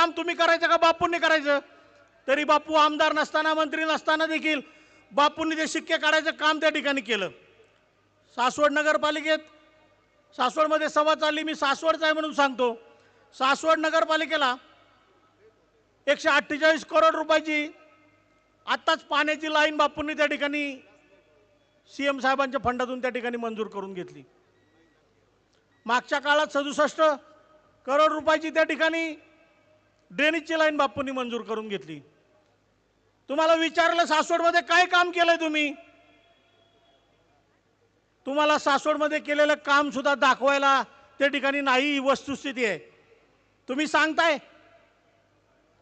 काम तुम्ही करायचं का बापूंनी करायचं? तरी बापू आमदार नसताना मंत्री नसताना देखील बापूंनी ते शिक्के काढायचं काम त्या ठिकाणी केलं. सासवड नगरपालिकेत सासवडमध्ये सभा चालली मी सासवडचा आहे म्हणून सांगतो. सासवड नगरपालिकेला एकशे अठ्ठेचाळीस करोड रुपयाची आत्ताच पाण्याची लाईन बापूंनी त्या ठिकाणी सी एम साहेबांच्या फंडातून त्या ठिकाणी मंजूर करून घेतली. मागच्या काळात सदुसष्ट करोड रुपयाची त्या ठिकाणी ड्रेनेजची लाईन बापूंनी मंजूर करून घेतली. तुम्हाला विचारलं सासवडमध्ये काय काम केलंय तुम्ही? तुम्हाला सासवडमध्ये केलेलं काम सुद्धा दाखवायला त्या ठिकाणी नाही ही वस्तुस्थिती आहे. तुम्ही सांगताय?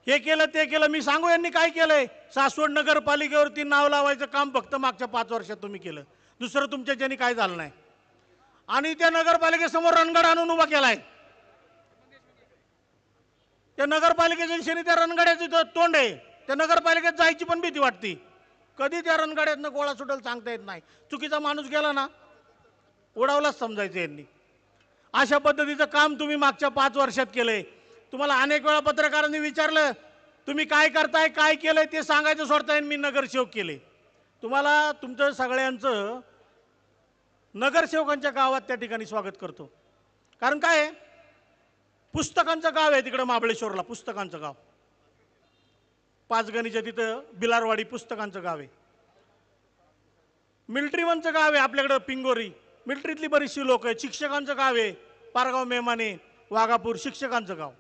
हे केलं ते केलं मी सांगू यांनी काय केलंय? सासवड नगरपालिकेवरती नाव लावायचं काम फक्त मागच्या पाच वर्षात तुम्ही केलं. दुसरं तुमच्या ज्यांनी काय झालं नाही. आणि त्या नगरपालिकेसमोर रणगड आणून उभा केलाय. त्या नगरपालिकेच्या दिशेने त्या रणगाड्याचं तोंड आहे. त्या नगरपालिकेत जायची पण भीती वाटते. कधी त्या रणगाड्यातनं गोळा सुटेल सांगता येत नाही. चुकीचा माणूस गेला ना उडावलाच समजायचं यांनी. अशा पद्धतीचं काम तुम्ही मागच्या पाच वर्षात केलंय. तुम्हाला अनेक वेळा पत्रकारांनी विचारलं तुम्ही काय करताय काय केलंय? ते सांगायचं सोडताय मी नगरसेवक केले. तुम्हाला तुमचं सगळ्यांचं नगरसेवकांच्या गावात त्या ठिकाणी स्वागत करतो. कारण काय आहे? पुस्तकांचं गाव आहे तिकडं महाबळेश्वरला पुस्तकांचं गाव. पाचगणीच्या तिथं बिलारवाडी पुस्तकांचं गाव आहे. मिल्ट्रीवनचं गाव आहे आपल्याकडं पिंगोरी. मिल्ट्रीतली बरीचशी लोक आहेत. शिक्षकांचं गाव आहे. पारगाव मेमाने वाघापूर शिक्षकांचं गाव.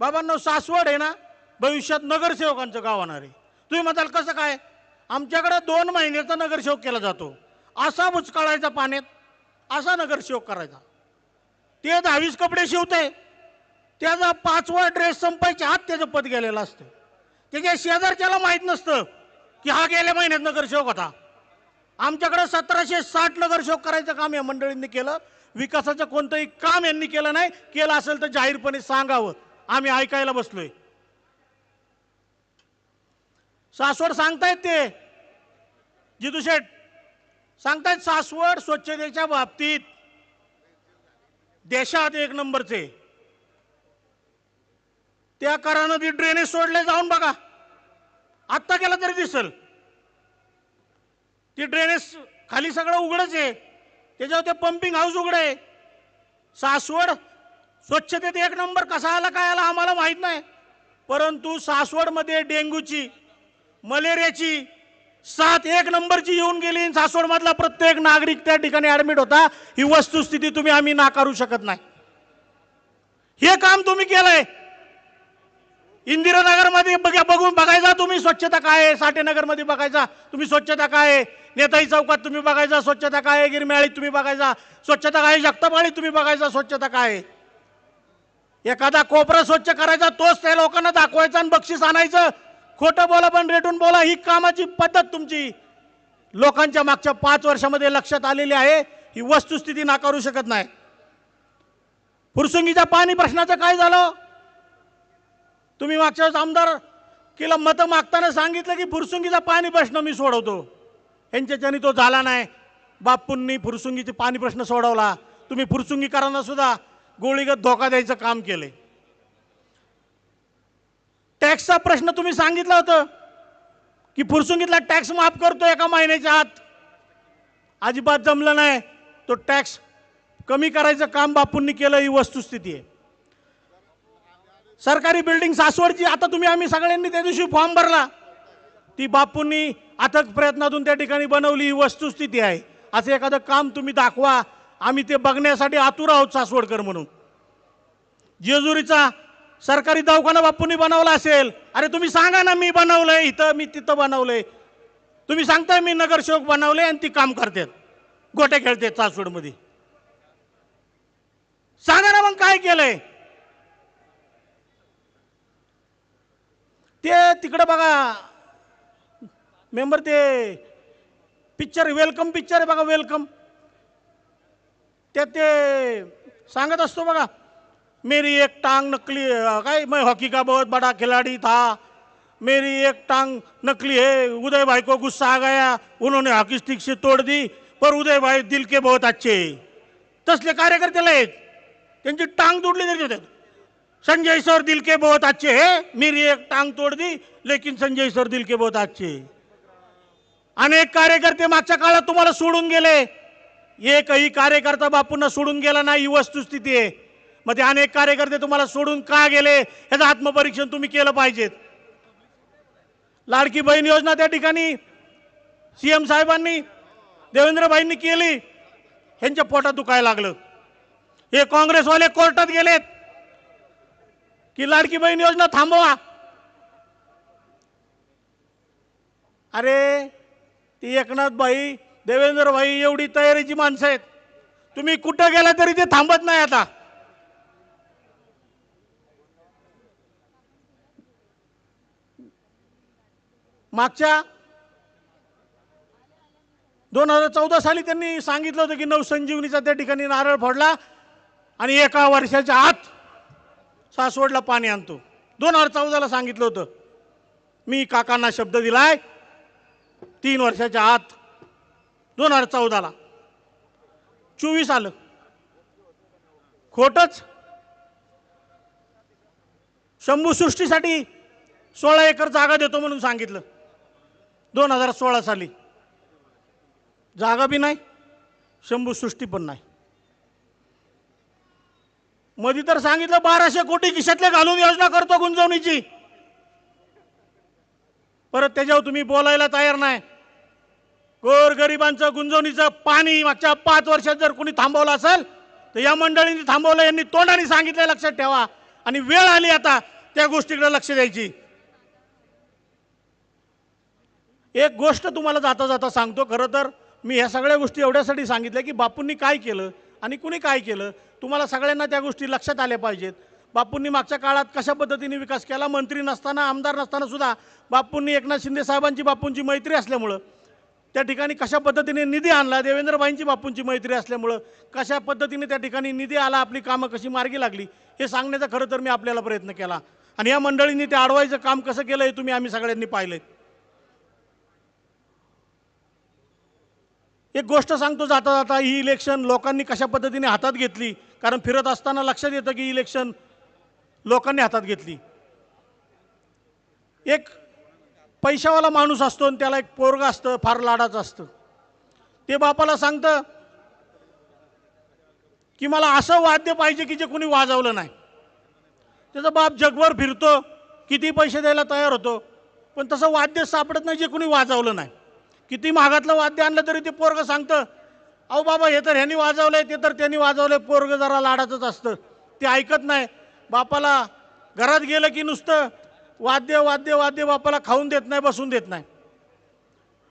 बाबांनो सासवड आहे ना भविष्यात नगरसेवकांचं गाव होणार आहे. तुम्ही म्हणाल कसं काय? आमच्याकडे दोन महिन्याचा नगरसेवक केला जातो. असा बुचकाळायचा पाण्यात असा नगरसेवक करायचा. ते दहावीस कपडे शिवते त्याचा पाचवा ड्रेस संपायच्या हात त्याचं पद गेलेलं असतं. त्याच्या शेजारच्याला माहीत नसतं की हा गेल्या महिन्यात नगरसेवक होता. आमच्याकडे सतराशे साठ नगरसेवक करायचं काम या मंडळींनी केलं. विकासाचं कोणतंही काम यांनी केलं नाही. केलं असेल तर जाहीरपणे सांगावं. आम्ही ऐकायला बसलोय. सासवड सांगतायत ते. जितू शेठ सांगतायत सासवड स्वच्छतेच्या बाबतीत देशात एक नंबरचे. त्या करानं ती ड्रेनेज सोडले जाऊन बघा. आत्ता केला तरी दिसल. ती ड्रेनेज खाली सगळं उघडच आहे. त्याच्यावर ते पंपिंग हाऊस उघड आहे सासवड स्वच्छतेत एक नंबर कसा आला काय आला आम्हाला माहीत नाही. परंतु सासवडमध्ये डेंग्यूची मलेरियाची सात एक नंबरची येऊन गेली. सासवडमधला प्रत्येक नागरिक त्या ठिकाणी ॲडमिट होता. ही वस्तुस्थिती तुम्ही आम्ही नाकारू शकत नाही. हे काम तुम्ही केलंय. इंदिरानगरमध्ये बघा बघून बघायचा तुम्ही स्वच्छता काय आहे साठेनगरमध्ये बघायचा तुम्ही स्वच्छता काय आहे नेताई चौकात तुम्ही बघायचा स्वच्छता काय आहे गिरम्याळीत तुम्ही बघायचा स्वच्छता काय आहे तुम्ही बघायचा स्वच्छता काय आहे? एखादा कोपरा स्वच्छ करायचा तोच त्या लोकांना दाखवायचा आणि बक्षीस आणायचं. खोटं बोला पण रेटून बोला ही कामाची पद्धत तुमची. लोकांच्या मागच्या पाच वर्षामध्ये लक्षात आलेली आहे ही वस्तुस्थिती नाकारू शकत नाही. फुरसुंगीच्या पाणी प्रश्नाचं काय झालं? तुम्ही मागच्या वेळेस आमदार किला मतं मागताना सांगितलं की फुरसुंगीचा पाणी प्रश्न मी सोडवतो. यांच्याच्याने तो झाला नाही. बापूंनी फुरसुंगीचे पाणी प्रश्न सोडवला. तुम्ही फुरसुंगीकरांना सुद्धा गोळीगत धोका द्यायचं काम केले. टॅक्सचा प्रश्न तुम्ही सांगितलं होतं की फुरसुंगीतला टॅक्स माफ करतो एका महिन्याच्या आत. अजिबात जमलं नाही. तो टॅक्स कमी करायचं काम बापूंनी केलं ही वस्तुस्थिती आहे. सरकारी बिल्डिंग सासवडची. आता तुम्ही आम्ही सगळ्यांनी त्या दिवशी फॉर्म भरला. ती बापूंनी अथक प्रयत्नातून त्या ठिकाणी बनवली. ही वस्तुस्थिती आहे. असं एखादं काम तुम्ही दाखवा. आम्ही ते बघण्यासाठी आतुर आहोत सासवडकर म्हणून. जेजुरीचा सरकारी दवाखाना बापूंनी बनवला असेल. अरे तुम्ही सांगा ना मी बनवलंय. इथं मी तिथं बनवलंय. तुम्ही सांगताय मी नगरसेवक बनवले आणि ती काम करतात गोट्या खेळतात सासवडमध्ये. सांगा ना मग काय केलंय? ते तिकडं बघा. मेंबर ते पिक्चर वेलकम पिक्चर आहे बघा वेलकम त्यात ते सांगत असतो बघा. मेरी एक टांग नकली काय मैं हॉकी का बहुत बड़ा खिलाड़ी था. मेरी एक टांग नकली है उदय भाई को गुस्सा आ गया उन्होंने हॉकी स्टिक से तोड़ दी पर उदय भाई दिल के बहुत अच्छे तसले कार्यकर्त्याला आहेत त्यांची टांग तुटली तरी होत्या संजय सर दिल के बहुत अच्छे है। मेरी एक टांग तोड़ दी लेकिन संजय सर दिल के बहुत अच्छे अनेक कार्यकर्ते मागच्या काळात तुम्हाला सोडून गेले। एकही कार्यकर्ता बापूंना सोडून गेला नाही ही वस्तुस्थिती आहे. मग ते अनेक कार्यकर्ते तुम्हाला सोडून का गेले? याचं आत्मपरीक्षण तुम्ही केलं पाहिजेत. लाडकी बहीण योजना त्या ठिकाणी सीएम साहेबांनी देवेंद्रभाईंनी केली. ह्यांच्या पोटात दुखायला लागलं. हे काँग्रेसवाले कोर्टात गेलेत. की लाडकी बहीण योजना थांबवा. अरे ती एकनाथ भाई देवेंद्र भाई एवढी तयारीची माणसं आहेत. तुम्ही कुठं गेला तरी ते थांबत नाही आता. मागच्या दोन हजार चौदा साली त्यांनी सांगितलं होतं की नवसंजीवनीचा त्या ठिकाणी नारळ फोडला आणि एका वर्षाच्या आत सासवडला पाणी आणतो. दोन हजार चौदाला सांगितलं होतं. मी काकांना शब्द दिलाय. तीन वर्षाच्या आत दोन हजार चौदाला. चोवीस आलं. खोटच. शंभू सृष्टीसाठी सोळा एकर जागा देतो म्हणून सांगितलं. दोन हजार सोळा साली. जागा बी नाही शंभू सृष्टी पण नाही. मध्ये तर सांगितलं बाराशे कोटी खिशातले घालून योजना करतो गुंजवणीची. परत त्याच्यावर तुम्ही बोलायला तयार नाही. गोरगरिबांचं गुंजवणीचं पाणी मागच्या पाच वर्षात जर कोणी थांबवलं असेल तर या मंडळींनी थांबवलं यांनी तोंडाने सांगितलं लक्षात ठेवा. आणि वेळ आली आता त्या गोष्टीकडे लक्ष द्यायची. एक गोष्ट तुम्हाला जाता जाता सांगतो खरं तर मी ह्या सगळ्या गोष्टी एवढ्यासाठी सांगितल्या की बापूंनी काय केलं? आणि कुणी काय केलं? तुम्हाला सगळ्यांना त्या गोष्टी लक्षात आल्या पाहिजेत. बापूंनी मागच्या काळात कशा पद्धतीने विकास केला? मंत्री नसताना आमदार नसताना सुद्धा बापूंनी एकनाथ शिंदे साहेबांची बापूंची मैत्री असल्यामुळं त्या ठिकाणी कशा पद्धतीने निधी आणला? देवेंद्रभाईंची बापूंची मैत्री असल्यामुळं कशा पद्धतीने त्या ठिकाणी निधी आला? आपली कामं कशी मार्गी लागली? हे सांगण्याचा खरं तर मी आपल्याला प्रयत्न केला. आणि या मंडळींनी ते अडवायचं काम कसं केलं हे तुम्ही आम्ही सगळ्यांनी पाहिलंय. एक गोष्ट सांगतो जाता जाता ही इलेक्शन लोकांनी कशा पद्धतीने हातात घेतली? कारण फिरत असताना लक्षात येतं की इलेक्शन लोकांनी हातात घेतली. एक पैशावाला माणूस असतो आणि त्याला एक पोरग असतं फार लाडाचं असतं. ते बापाला सांगतं की मला असं वाद्य पाहिजे की जे कोणी वाजवलं नाही. त्याचा बाप जगभर फिरतो किती पैसे द्यायला तयार होतो पण तसं वाद्य सापडत नाही जे कोणी वाजवलं नाही. किती महागातलं वाद्य आणलं तरी ते पोरग सांगतं अहो बाबा हे तर ह्यांनी वाजवलंय ते तर त्यांनी वाजवलंय पोरग जरा लाडाचंच असतं. ते ऐकत नाही. बापाला घरात गेलं की नुसतं वाद्य वाद्य वाद्य बापाला खाऊन देत नाही बसून देत नाही.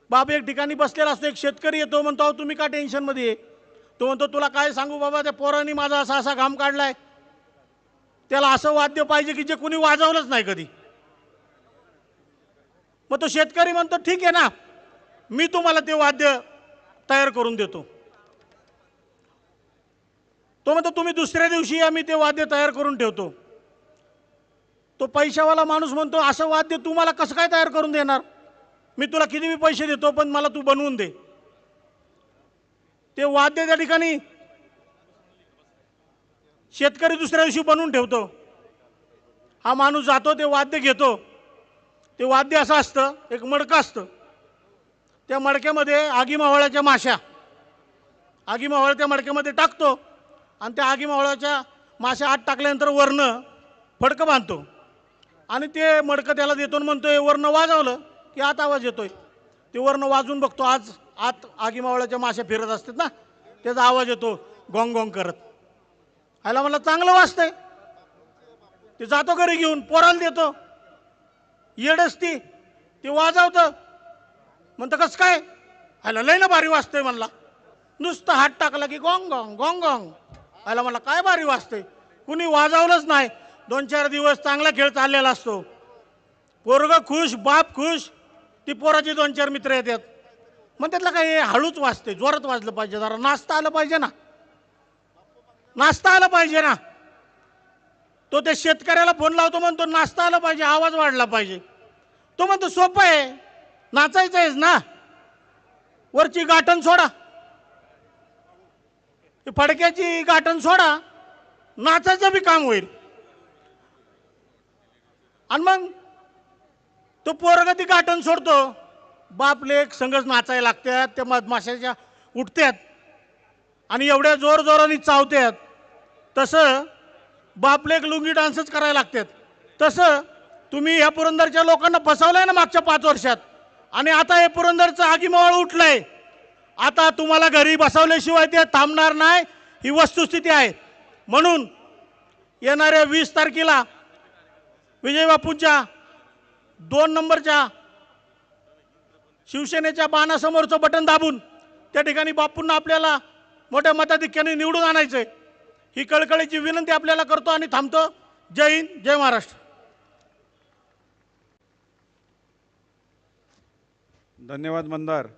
बाप एक ठिकाणी बसलेला असतो एक शेतकरी येतो म्हणतो अहो तुम्ही का टेन्शनमध्ये ये तो म्हणतो तुला काय सांगू बाबा त्या पोरांनी माझा असा असा घाम काढलाय. त्याला असं वाद्य पाहिजे की जे कोणी वाजवलंच नाही कधी. मग तो शेतकरी म्हणतो ठीक आहे ना मी तुम्हाला ते वाद्य तयार करून देतो. तो म्हणतो तुम्ही दुसऱ्या दिवशी या मी ते वाद्य तयार करून ठेवतो. तो पैशावाला माणूस म्हणतो असं वाद्य तू मला कसं काय तयार करून देणार? मी तुला किती बी पैसे देतो पण मला तू बनवून दे. ते वाद्य त्या ठिकाणी शेतकरी दुसऱ्या दिवशी बनवून ठेवतो. हा माणूस जातो ते वाद्य घेतो. ते वाद्य असं असतं एक मडकं असतं. त्या मडक्यामध्ये आगी मावळ्याच्या माश्या. आगी मावळ त्या मडक्यामध्ये टाकतो आणि त्या आगी मावळ्याच्या माश्या आत टाकल्यानंतर वरनं फडकं बांधतो. आणि ते मडकं त्याला देतो आणि म्हणतोय वरनं वाजवलं की आत आवाज येतोय. ते वरनं वाजून बघतो आज आत आगी मावळ्याच्या माश्या फिरत असतात ना त्याचा आवाज येतो गोंग गोंग करत. ह्याला म्हणलं चांगलं वाजतंय. ते जातो घरी घेऊन पोराला देतो. येडच ती ते वाजवतं. म्हणतं कसं काय? ह्याला लय ना भारी वाजतोय म्हणला. नुसतं हात टाकला की गोंग गोंग गोंग गोंग. ह्याला म्हणला काय भारी वाजतोय? कुणी वाजवलंच नाही. दोन चार दिवस चांगला खेळ चाललेला असतो. पोरग खुश बाप खुश ती पोराचे दोन चार मित्र येतात. मग त्यातलं काय हे हळूच वाजते जोरात वाजलं पाहिजे. जरा नाचता आलं पाहिजे ना. नाचता आलं पाहिजे ना. तो त्या शेतकऱ्याला फोन लावतो म्हणतो नाचता आलं पाहिजे आवाज वाढला पाहिजे. तो म्हणतो सोपं आहे. नाचायचं आहेस ना? वरची गाठण सोडा. ती फडक्याची गाठण सोडा. नाचायचं बी काम होईल. आणि मग तो पोरग ती गाठण सोडतो. बाप लेख संघच नाचायला लागतात त्या मधमाशाच्या उठतात आणि एवढ्या जोर जोराने चावतात तसं बापलेख लुंगी डान्सच करायला लागतात तसं तुम्ही ह्या पुरंदरच्या लोकांना फसवलंय ना मागच्या पाच वर्षात? आणि आता हे पुरंदरचं आगीमावळ उठलंय. आता तुम्हाला घरी बसवल्याशिवाय ते थांबणार नाही. ही वस्तुस्थिती आहे. म्हणून येणाऱ्या वीस तारखेला विजय बापूंच्या दोन नंबरच्या शिवसेनेच्या बाणासमोरचं बटन दाबून त्या ठिकाणी बापूंना आपल्याला मोठ्या मताधिक्याने निवडून आणायचंय. ही कळकळीची विनंती आपल्याला करतो आणि थांबतो. जय हिंद जय महाराष्ट्र. धन्यवाद मंदार.